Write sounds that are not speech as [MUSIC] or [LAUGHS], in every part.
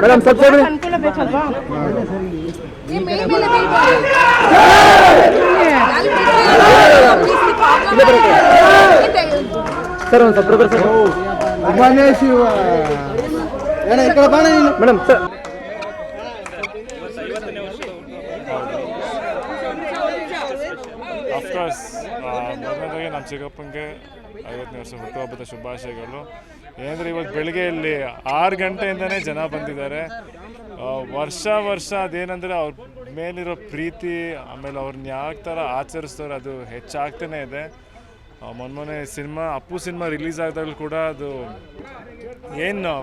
Madam subsidy ಅನುಕೂಲ ಬೇಕಲ್ವಾ sir ಒಂದು ಸಬ್ಸ್ಕ್ರೈಬರ್ ಸರ್ ಬರ್ತಾರೆ ಶಿವ ಏನ ಈ ಕಡೆ ಬಾಣ ನೀನು? Madam sir. ಅಫ್ಕೋರ್ಸ್ ಮೊದಲನೇದಾಗಿ ನಮ್ಮ ಚಿಕ್ಕಪ್ಪನಿಗೆ ಐವತ್ತನೇ ವರ್ಷ ಹುಟ್ಟುಹಬ್ಬದ ಶುಭಾಶಯಗಳು. ಏನಂದರೆ ಇವತ್ತು ಬೆಳಿಗ್ಗೆ ಇಲ್ಲಿ ಆರು ಗಂಟೆಯಿಂದನೇ ಜನ ಬಂದಿದ್ದಾರೆ. ವರ್ಷ ವರ್ಷ ಅದೇನಂದರೆ ಅವ್ರ ಮೇಲಿರೋ ಪ್ರೀತಿ ಆಮೇಲೆ ಅವ್ರನ್ನ ಯಾವ ಥರ ಆಚರಿಸ್ತಾರೆ ಅದು ಹೆಚ್ಚಾಗ್ತಾನೆ ಇದೆ. ಮೊನ್ನೆ ಸಿನಿಮಾ, ಅಪ್ಪು ಸಿನಿಮಾ ರಿಲೀಸ್ ಆದಾಗಲೂ ಕೂಡ ಅದು ಏನು,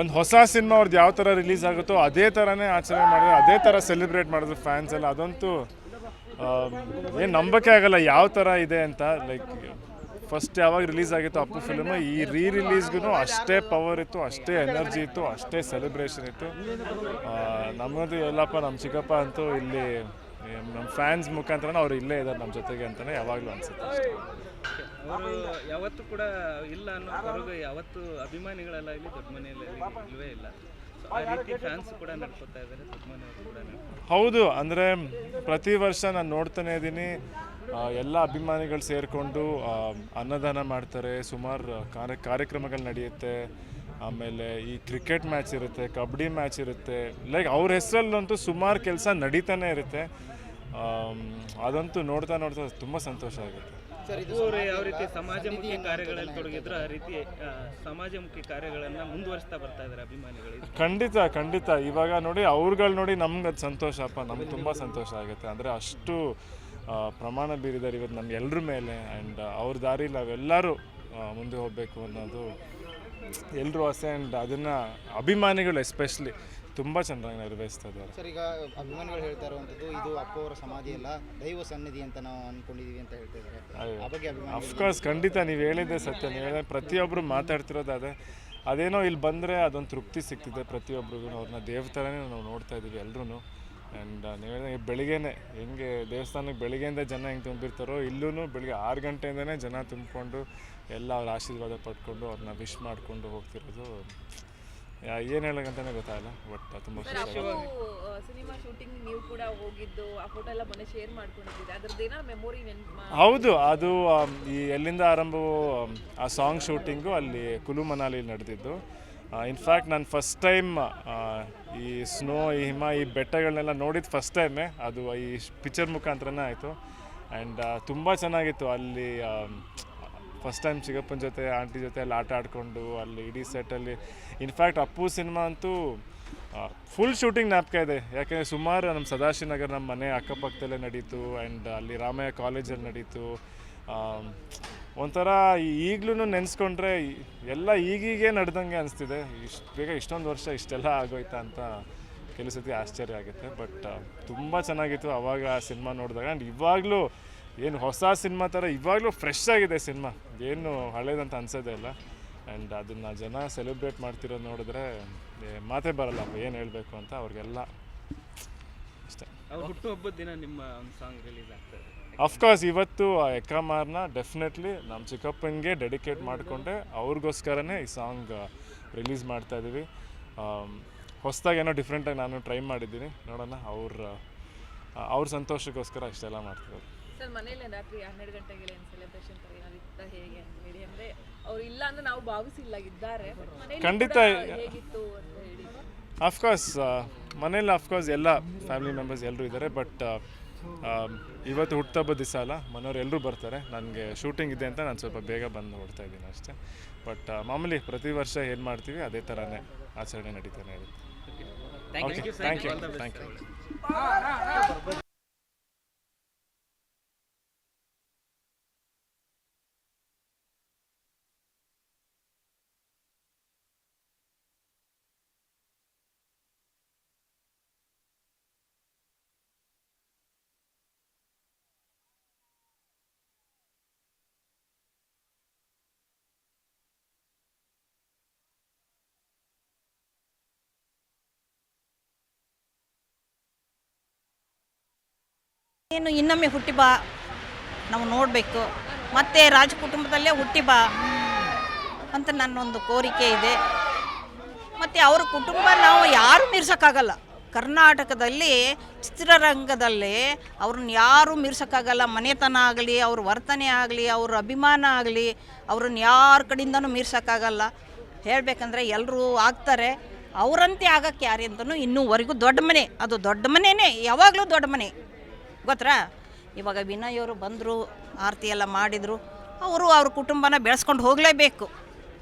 ಒಂದು ಹೊಸ ಸಿನಿಮಾ ಅವ್ರದ್ದು ಯಾವ ಥರ ರಿಲೀಸ್ ಆಗುತ್ತೋ ಅದೇ ಥರನೇ ಆಚರಣೆ ಮಾಡಿದ್ರು, ಅದೇ ಥರ ಸೆಲೆಬ್ರೇಟ್ ಮಾಡಿದ್ರು ಫ್ಯಾನ್ಸ್ ಎಲ್ಲ. ಅದಂತೂ ಏನು ನಂಬಕ್ಕೆ ಆಗಲ್ಲ ಯಾವ ಥರ ಇದೆ ಅಂತ ಲೈಕ್ ಫಸ್ಟ್ ಯಾವಾಗ ರಿಲೀಸ್ ಆಗಿತ್ತು ಅಪ್ಪು ಫಿಲ್ಮು ಈ ರೀ ರಿಲೀಸ್ಗೂ ಅಷ್ಟೇ ಪವರ್ ಇತ್ತು, ಅಷ್ಟೇ ಎನರ್ಜಿ ಇತ್ತು, ಅಷ್ಟೇ ಸೆಲೆಬ್ರೇಷನ್ ಇತ್ತು. ನಮ್ಮದು ಎಲ್ಲಪ್ಪ ನಮ್ಮ ಚಿಕ್ಕಪ್ಪ ಅಂತೂ ಇಲ್ಲಿ ನಮ್ಮ ಫ್ಯಾನ್ಸ್ ಮುಖಾಂತರ ಅವ್ರು ಇಲ್ಲೇ ಇದ್ದಾರೆ ನಮ್ಮ ಜೊತೆಗೆ ಅಂತಾನೆ ಯಾವಾಗಲೂ ಅನಿಸುತ್ತೆ ಅಷ್ಟೇ. ಅವರು ಯಾವತ್ತೂ ಕೂಡ ಇಲ್ಲ ಅನ್ನೋ ಯಾವತ್ತು ಯಾವತ್ತೂ ಅಭಿಮಾನಿಗಳೆಲ್ಲ ಇಲ್ಲಿ ದೊಡ್ಡ ಮನೆಯಲ್ಲಿ ಇಲ್ಲವೇ ಇಲ್ಲ. ಹೌದು ಅಂದರೆ ಪ್ರತಿ ವರ್ಷ ನಾನು ನೋಡ್ತಾನೆ ಇದ್ದೀನಿ ಎಲ್ಲ ಅಭಿಮಾನಿಗಳು ಸೇರಿಕೊಂಡು ಅನ್ನದಾನ ಮಾಡ್ತಾರೆ ಸುಮಾರು ಕಾರ್ಯ ಕಾರ್ಯಕ್ರಮಗಳು ನಡೆಯುತ್ತೆ. ಆಮೇಲೆ ಈ ಕ್ರಿಕೆಟ್ ಮ್ಯಾಚ್ ಇರುತ್ತೆ ಕಬಡ್ಡಿ ಮ್ಯಾಚ್ ಇರುತ್ತೆ. ಲೈಕ್ ಅವ್ರ ಹೆಸರಲ್ಲಂತೂ ಸುಮಾರು ಕೆಲಸ ನಡೀತಾನೆ ಇರುತ್ತೆ. ಅದಂತೂ ನೋಡ್ತಾ ನೋಡ್ತಾ ತುಂಬ ಸಂತೋಷ ಆಗುತ್ತೆ. ಅವರು ಯಾವ ರೀತಿ ಸಮಾಜಮುಖಿ ಕಾರ್ಯಗಳಲ್ಲಿ ತೊಡಗಿದ್ರು ಆ ರೀತಿ ಸಮಾಜಮುಖಿ ಕಾರ್ಯಗಳನ್ನು ಮುಂದುವರಿಸ್ತಾ ಬರ್ತಾ ಇದ್ದಾರೆ ಅಭಿಮಾನಿಗಳು ಖಂಡಿತ ಖಂಡಿತ. ಇವಾಗ ನೋಡಿ ಅವ್ರುಗಳು ನೋಡಿ ನಮ್ಗೆ ಅದು ಸಂತೋಷಪ್ಪ ನಮ್ಗೆ ತುಂಬ ಸಂತೋಷ ಆಗುತ್ತೆ. ಅಂದರೆ ಅಷ್ಟು ಪ್ರಮಾಣ ಬೀರಿದ್ದಾರೆ ಇವತ್ತು ನಮ್ಮ ಎಲ್ಲರ ಮೇಲೆ. ಆ್ಯಂಡ್ ಅವ್ರ ದಾರಿ ನಾವೆಲ್ಲರೂ ಮುಂದೆ ಹೋಗಬೇಕು ಅನ್ನೋದು ಎಲ್ಲರೂ ಆಸೆ ಆ್ಯಂಡ್ ಅದನ್ನು ಅಭಿಮಾನಿಗಳು ಎಸ್ಪೆಷಲಿ ತುಂಬ ಚೆನ್ನಾಗಿ ನೆರವೇರಿಸ್ತಾ ಇದ್ದಾರೆ. ಸರ್ ಈಗ ಅಭಿಮಾನಿಗಳು ಹೇಳ್ತಾ ಇರುವಂಥದ್ದು ಇದು ಅಪ್ಪ ಅವರ ಸಮಾಧಿ ಅಲ್ಲ ದೈವ ಸನ್ನಿಧಿ ಅಂತ ನಾವು ಅನ್ಕೊಂಡಿದೀವಿ ಅಂತ ಹೇಳ್ತಾ ಇದ್ದಾರೆ. ಆ ಬಗ್ಗೆ ಅಭಿಮಾನಿ ಅಫ್ಕೋರ್ಸ್ ಖಂಡಿತ ನೀವು ಹೇಳಿದ್ದೆ ಸತ್ಯ. ನೀವು ಹೇಳಿದ್ರೆ ಪ್ರತಿಯೊಬ್ಬರು ಮಾತಾಡ್ತಿರೋದು ಅದೇ. ಅದೇನೋ ಇಲ್ಲಿ ಬಂದರೆ ಅದೊಂದು ತೃಪ್ತಿ ಸಿಗ್ತಿದೆ ಪ್ರತಿಯೊಬ್ಬರಿಗೂ ಅವ್ರನ್ನ ದೇವ್ತರನೇ ಥರನೇ ನಾವು ನೋಡ್ತಾ ಇದ್ದೀವಿ ಎಲ್ಲರೂ ಆ್ಯಂಡ್ ನೀವು ಹೇಳಿದ ಬೆಳಿಗ್ಗೆನೆ ಹೆಂಗೆ ದೇವಸ್ಥಾನಕ್ಕೆ ಬೆಳಿಗ್ಗೆಯಿಂದ ಜನ ಹೆಂಗೆ ತುಂಬಿರ್ತಾರೋ ಇಲ್ಲೂ ಬೆಳಿಗ್ಗೆ ಆರು ಗಂಟೆಯಿಂದನೇ ಜನ ತುಂಬಿಕೊಂಡು ಎಲ್ಲ ಅವ್ರ ಆಶೀರ್ವಾದ ಪಡ್ಕೊಂಡು ಅವ್ರನ್ನ ವಿಶ್ ಮಾಡಿಕೊಂಡು ಹೋಗ್ತಿರೋದು. ಏನು ಹೇಳೋಕ್ಕಂತಲೇ ಗೊತ್ತಾಗಲ್ಲ ಬಟ್ ತುಂಬ ಖುಷಿ ಆಗುತ್ತೆ. ಸಿನಿಮಾ ಶೂಟಿಂಗ್ ನೀವು ಕೂಡ ಹೋಗಿದ್ದು ಆ ಫೋಟೋ ಎಲ್ಲ ಮೊನ್ನೆ ಶೇರ್ ಮಾಡ್ಕೊಂಡಿದ್ದೀರಿ? ಅದ್ರದ್ದು ಏನೋ ಮೆಮೊರಿ ಹೌದು ಅದು ಈ ಎಲ್ಲಿಂದ ಆರಂಭವು ಆ ಸಾಂಗ್ ಶೂಟಿಂಗು ಅಲ್ಲಿ ಕುಲು ಮನಾಲಿ ನಡೆದಿದ್ದು. ಇನ್ಫ್ಯಾಕ್ಟ್ ನಾನು ಫಸ್ಟ್ ಟೈಮ್ ಈ ಸ್ನೋ ಈ ಹಿಮ, ಈ ಬೆಟ್ಟಗಳನ್ನೆಲ್ಲ ನೋಡಿದ ಫಸ್ಟ್ ಟೈಮೇ ಅದು ಈ ಪಿಕ್ಚರ್ ಮುಖಾಂತರನೇ ಆಯಿತು. ಆ್ಯಂಡ್ ತುಂಬ ಚೆನ್ನಾಗಿತ್ತು. ಅಲ್ಲಿ ಫಸ್ಟ್ ಟೈಮ್ ಚಿಕ್ಕಪ್ಪನ ಜೊತೆ ಆಂಟಿ ಜೊತೆ ಅಲ್ಲಿ ಆಟ ಆಡಿಕೊಂಡು, ಅಲ್ಲಿ ಇಡೀ ಸೆಟ್ಟಲ್ಲಿ ಇನ್ಫ್ಯಾಕ್ಟ್ ಅಪ್ಪು ಸಿನಿಮಾ ಅಂತೂ ಫುಲ್ ಶೂಟಿಂಗ್ ನಾಪ್ಕ ಇದೆ. ಯಾಕೆಂದರೆ ಸುಮಾರು ನಮ್ಮ ಸದಾಶಿವನಗರ್ ನಮ್ಮ ಮನೆ ಅಕ್ಕಪಕ್ಕದಲ್ಲೇ ನಡೀತು. ಆ್ಯಂಡ್ ಅಲ್ಲಿ ರಾಮಯ್ಯ ಕಾಲೇಜಲ್ಲಿ ನಡೀತು. ಒಂಥರ ಈಗಲೂ ನೆನೆಸ್ಕೊಂಡ್ರೆ ಎಲ್ಲ ಈಗೀಗೆ ನಡೆದಂಗೆ ಅನಿಸ್ತಿದೆ. ಇಷ್ಟು ಬೇಗ ಇಷ್ಟೊಂದು ವರ್ಷ ಇಷ್ಟೆಲ್ಲ ಆಗೋಯ್ತಾ ಅಂತ ಕೆಲವು ಸತಿ ಆಶ್ಚರ್ಯ ಆಗುತ್ತೆ. ಬಟ್ ತುಂಬ ಚೆನ್ನಾಗಿತ್ತು. ಅವಾಗ ಆ ಸಿನಿಮಾ ನೋಡಿದಾಗ. ಆ್ಯಂಡ್ ಇವಾಗಲೂ ಏನು ಹೊಸ ಸಿನಿಮಾ ಥರ, ಇವಾಗಲೂ ಫ್ರೆಶ್ ಆಗಿದೆ ಸಿನಿಮಾ. ಏನು ಹಳೇದಂತ ಅನ್ಸೋದೇ ಇಲ್ಲ. ಆ್ಯಂಡ್ ಅದನ್ನು ಜನ ಸೆಲೆಬ್ರೇಟ್ ಮಾಡ್ತಿರೋದು ನೋಡಿದ್ರೆ ಮಾತೇ ಬರಲ್ಲ. ಏನು ಹೇಳಬೇಕು ಅಂತ ಅವ್ರಿಗೆಲ್ಲ ಅಷ್ಟೇ. ಹುಟ್ಟುಹಬ್ಬದ ದಿನ ನಿಮ್ಮ ಒಂದು ಸಾಂಗ್ ರಿಲೀಸ್ ಆಗ್ತದೆ. ಅಫ್ಕೋರ್ಸ್ ಇವತ್ತು ಆ ಎಕ್ಕಮಾರ್ನ ಡೆಫಿನೆಟ್ಲಿ ನಮ್ಮ ಚಿಕ್ಕಪ್ಪನಿಗೆ ಡೆಡಿಕೇಟ್ ಮಾಡಿಕೊಂಡೆ. ಅವ್ರಿಗೋಸ್ಕರನೇ ಈ ಸಾಂಗ್ ರಿಲೀಸ್ ಮಾಡ್ತಾ ಇದ್ದೀವಿ ಹೊಸದಾಗಿ ಏನೋ ಡಿಫ್ರೆಂಟಾಗಿ ನಾನು ಟ್ರೈ ಮಾಡಿದ್ದೀನಿ. ನೋಡೋಣ ಅವ್ರ ಅವ್ರ ಸಂತೋಷಕ್ಕೋಸ್ಕರ ಇಷ್ಟೆಲ್ಲ ಮಾಡ್ತಿದ್ದಾರೆ ಸರ್ ಮನೇಲಿ ರಾತ್ರಿ ಹನ್ನೆರಡು ಗಂಟೆಗೆ ಏನು ಸೆಲೆಬ್ರೇಷನ್ ಇತ್ತ ಹೇಗೆ ಅಂದ್ರೆ ಅವ್ರು ಇಲ್ಲ ಅಂದ್ರೆ ನಾವು ಭಾವಿಸಿಲ್ಲ ಇದ್ದಾರೆ ಖಂಡಿತ ಹೇಗಿತ್ತು ಅಫ್ಕೋರ್ಸ್ ಮನೇಲಿ ಅಫ್ಕೋರ್ಸ್ ಎಲ್ಲ ಫ್ಯಾಮಿಲಿ ಮೆಂಬರ್ಸ್ ಎಲ್ಲರೂ ಇದ್ದಾರೆ ಬಟ್ ಇವತ್ತು ಹುಟ್ಟುಹಬ್ಬದ ದಿವಸ ಅಲ್ಲ ಮನೆಯವ್ರು ಎಲ್ಲರೂ ಬರ್ತಾರೆ. ನನಗೆ ಶೂಟಿಂಗ್ ಇದೆ ಅಂತ ನಾನು ಸ್ವಲ್ಪ ಬೇಗ ಬಂದು ನೋಡ್ತಾ ಇದ್ದೀನಿ ಅಷ್ಟೇ. ಬಟ್ ಮಾಮೂಲಿ ಪ್ರತಿ ವರ್ಷ ಏನು ಮಾಡ್ತೀವಿ ಅದೇ ಥರನೇ ಆಚರಣೆ ನಡೀತಾನೆ ಇರುತ್ತೆ. Okay thank you thank you ಏನು ಇನ್ನೊಮ್ಮೆ ಹುಟ್ಟಿ ಬಾ, ನಾವು ನೋಡಬೇಕು. ಮತ್ತೆ ರಾಜ ಕುಟುಂಬದಲ್ಲೇ ಹುಟ್ಟಿ ಬಾ ಅಂತ ನನ್ನೊಂದು ಕೋರಿಕೆ ಇದೆ. ಮತ್ತು ಅವ್ರ ಕುಟುಂಬ ನಾವು ಯಾರು ಮೀರ್ಸೋಕ್ಕಾಗಲ್ಲ. ಕರ್ನಾಟಕದಲ್ಲಿ ಚಿತ್ರರಂಗದಲ್ಲಿ ಅವ್ರನ್ನ ಯಾರೂ ಮೀರ್ಸೋಕ್ಕಾಗಲ್ಲ. ಮನೆತನ ಆಗಲಿ, ಅವ್ರ ವರ್ತನೆ ಆಗಲಿ, ಅವ್ರ ಅಭಿಮಾನ ಆಗಲಿ, ಅವ್ರನ್ನ ಯಾರ ಕಡೆಯಿಂದನೂ ಮೀರ್ಸೋಕ್ಕಾಗಲ್ಲ. ಹೇಳಬೇಕಂದ್ರೆ ಎಲ್ಲರೂ ಆಗ್ತಾರೆ. ಅವರಂತೆ ಆಗಕ್ಕೆ ಯಾರಿಂದನೂ ಇನ್ನೂವರೆಗೂ ದೊಡ್ಡ ಮನೆ. ಅದು ದೊಡ್ಡ ಮನೆಯೇ ಯಾವಾಗಲೂ ದೊಡ್ಡ ಮನೆ. ಗೊತ್ತಾ? ಇವಾಗ ವಿನಯ್ ಅವರು ಬಂದರು, ಆರತಿ ಎಲ್ಲ ಮಾಡಿದರು. ಅವರು ಅವ್ರ ಕುಟುಂಬನ ಬೆಳೆಸ್ಕೊಂಡು ಹೋಗಲೇಬೇಕು.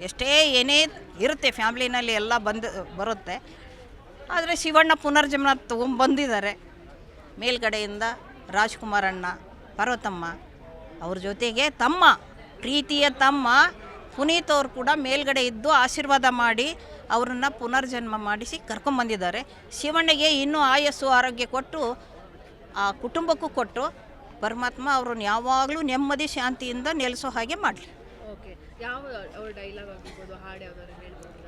ಎಷ್ಟೇ ಏನೇ ಇರುತ್ತೆ ಫ್ಯಾಮ್ಲಿನಲ್ಲಿ ಎಲ್ಲ ಬಂದು, ಬರುತ್ತೆ. ಆದರೆ ಶಿವಣ್ಣ ಪುನರ್ಜನ್ಮ ತೊಗೊಂಬಂದಿದ್ದಾರೆ ಮೇಲ್ಗಡೆಯಿಂದ ರಾಜ್ಕುಮಾರಣ್ಣ ಪಾರ್ವತಮ್ಮ, ಅವ್ರ ಜೊತೆಗೆ ತಮ್ಮ, ಪ್ರೀತಿಯ ತಮ್ಮ, ಪುನೀತ್ ಅವರು ಕೂಡ ಮೇಲ್ಗಡೆ ಇದ್ದು ಆಶೀರ್ವಾದ ಮಾಡಿ ಅವ್ರನ್ನ ಪುನರ್ಜನ್ಮ ಮಾಡಿಸಿ ಕರ್ಕೊಂಬಂದಿದ್ದಾರೆ ಶಿವಣ್ಣಗೆ ಇನ್ನೂ ಆಯಸ್ಸು, ಆರೋಗ್ಯ ಕೊಟ್ಟು ಆ ಕುಟುಂಬಕ್ಕೂ ಕೊಟ್ಟು ಪರಮಾತ್ಮ ಅವ್ರನ್ನ ಯಾವಾಗಲೂ ನೆಮ್ಮದಿ ಶಾಂತಿಯಿಂದ ನೆಲೆಸೋ ಹಾಗೆ ಮಾಡಲಿ.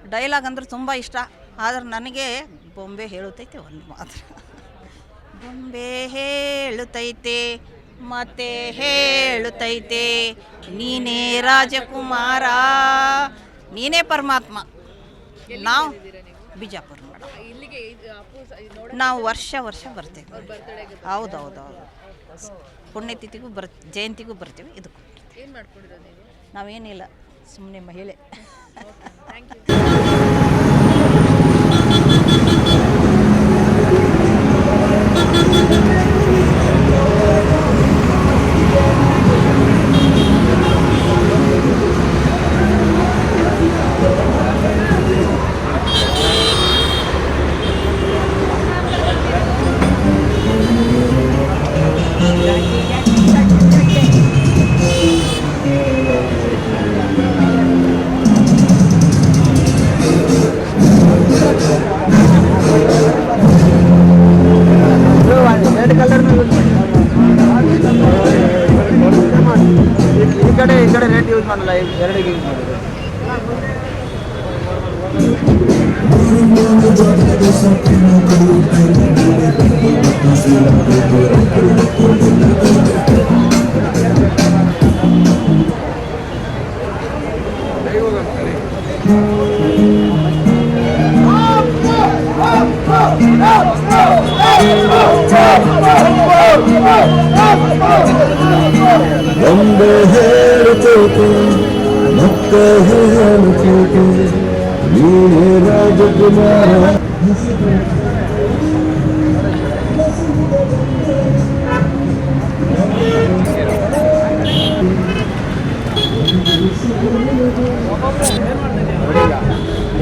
ಡೈಲಾಗ್ ಅಂದ್ರೆ ತುಂಬ ಇಷ್ಟ. ಆದ್ರೆ ನನಗೆ ಬೊಂಬೆ ಹೇಳುತ್ತೈತೆ ಒಂದು ಮಾತ್ರ. ಬೊಂಬೆ ಹೇಳುತ್ತೈತೆ ಮತ್ತೆ ಹೇಳುತ್ತೈತೆ ನೀನೇ ರಾಜಕುಮಾರ ನೀನೇ ಪರಮಾತ್ಮ. ನಾವು ಬಿಜಾಪುರ ಮೇಡಮ್ ನಾವು ವರ್ಷ ವರ್ಷ ಬರ್ತೇವೆ. ಹೌದು ಹೌದು ಹೌದು ಪುಣ್ಯತಿಥಿಗೂ ಬರ್ ಜಯಂತಿಗೂ ಬರ್ತೀವಿ ಇದಕ್ಕೂ. ನಾವೇನಿಲ್ಲ ಸುಮ್ಮನೆ ಮಹಿಳೆ. [LAUGHS] ಒಂದೇ ಹೇಳುತ್ತೇಕೆ ಮತ್ತೆ ಹೇಳುತ್ತೇಕೆ ನೀನೇ ರಾಜಕುಮಾರ.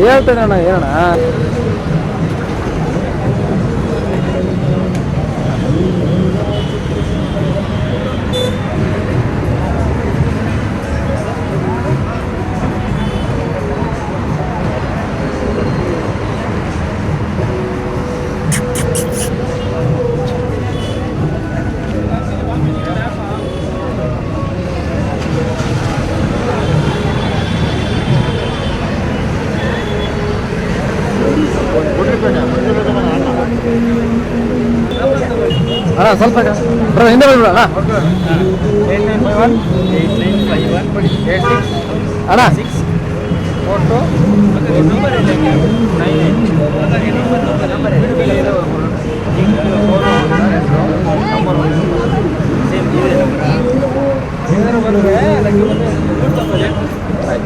ಹೇಳ್ತೇನೆ ಅಣ್ಣ ಏನಣ್ಣ ಸ್ವಲ್ಪ ಬ್ರೋ ಹಿಂದೆ ಬರ್ಬಿಡ ಅಣ್ಣ ಅಣ್ಣ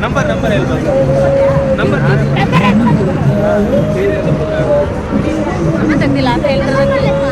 ನಂಬರ್ ನಂಬರ್ ಹೇಳ್ಬೋದು ನಂಬರ್ ತೆಗ್ದಿಲ್ಲ ಅಂತ ಹೇಳ್ತಾರೆ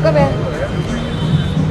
Come here.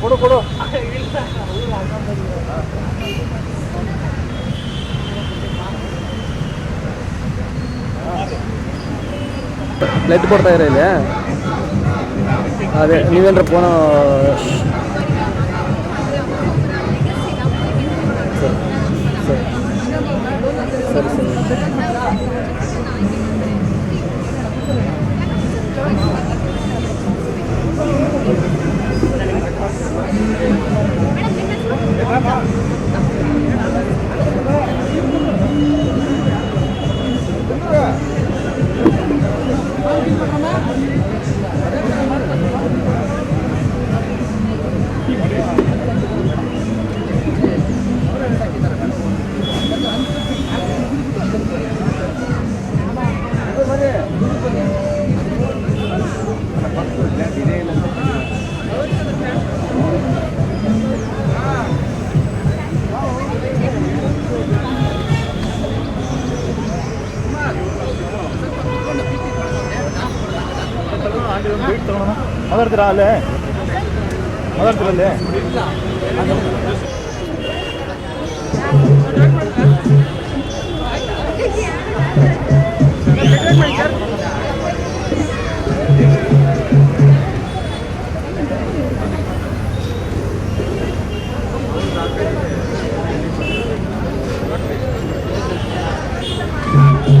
ಕೊಡು ಕೊಡು ಲೈಟ್ ಕೊಡ್ತಾ ಇರ ಇಲ್ಲಿ ಅದೇ ನೀವೇನ್ರ ಫೋನು ಮಾತಾಡ್ತೀರಾ ಅಲ್ಲೇ ಮಾತಾಡ್ತೀರಾ ಅಲ್ಲೇ